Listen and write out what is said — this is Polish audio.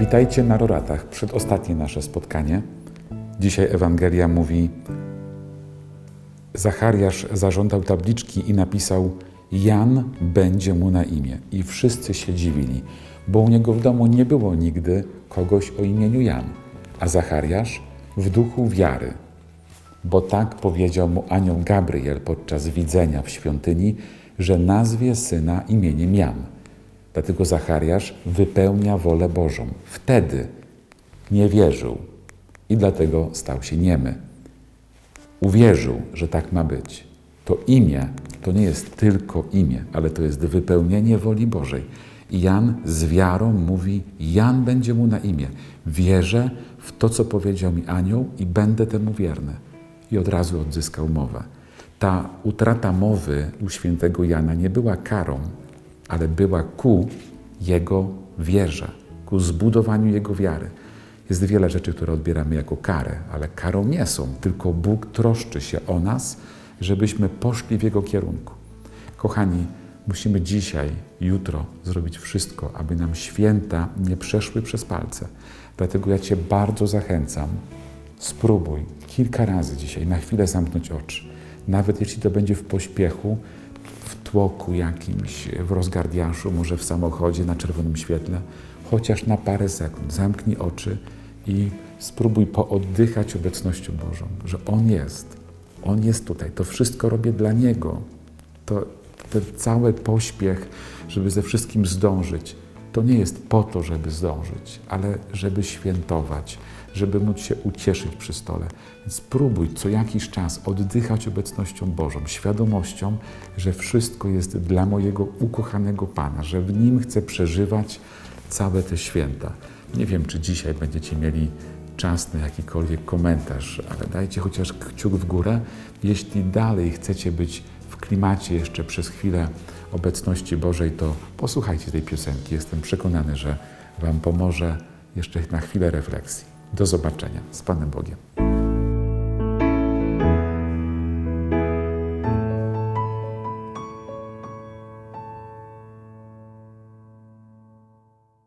Witajcie na Roratach, przedostatnie nasze spotkanie. Dzisiaj Ewangelia mówi: Zachariasz zażądał tabliczki i napisał: Jan będzie mu na imię. I wszyscy się dziwili, bo u niego w domu nie było nigdy kogoś o imieniu Jan, a Zachariasz w duchu wiary, bo tak powiedział mu anioł Gabriel podczas widzenia w świątyni, że nazwie syna imieniem Jan. Dlatego Zachariasz wypełnia wolę Bożą. Wtedy nie wierzył i dlatego stał się niemy. Uwierzył, że tak ma być. To imię to nie jest tylko imię, ale to jest wypełnienie woli Bożej. I Jan z wiarą mówi: Jan będzie mu na imię. Wierzę w to, co powiedział mi anioł, i będę temu wierny. I od razu odzyskał mowę. Ta utrata mowy u świętego Jana nie była karą, ale była ku jego wierze, ku zbudowaniu jego wiary. Jest wiele rzeczy, które odbieramy jako karę, ale karą nie są, tylko Bóg troszczy się o nas, żebyśmy poszli w jego kierunku. Kochani, musimy dzisiaj, jutro zrobić wszystko, aby nam święta nie przeszły przez palce. Dlatego ja Cię bardzo zachęcam, spróbuj kilka razy dzisiaj na chwilę zamknąć oczy. Nawet jeśli to będzie w pośpiechu, tłoku jakimś, w rozgardiaszu, może w samochodzie na czerwonym świetle, chociaż na parę sekund. Zamknij oczy i spróbuj pooddychać obecnością Bożą, że On jest. On jest tutaj. To wszystko robię dla Niego. To ten cały pośpiech, żeby ze wszystkim zdążyć, to nie jest po to, żeby zdążyć, ale żeby świętować, żeby móc się ucieszyć przy stole. Więc spróbuj co jakiś czas oddychać obecnością Bożą, świadomością, że wszystko jest dla mojego ukochanego Pana, że w Nim chcę przeżywać całe te święta. Nie wiem, czy dzisiaj będziecie mieli czas na jakikolwiek komentarz, ale dajcie chociaż kciuk w górę, jeśli dalej chcecie być w klimacie jeszcze przez chwilę obecności Bożej, to posłuchajcie tej piosenki. Jestem przekonany, że Wam pomoże jeszcze na chwilę refleksji. Do zobaczenia z Panem Bogiem.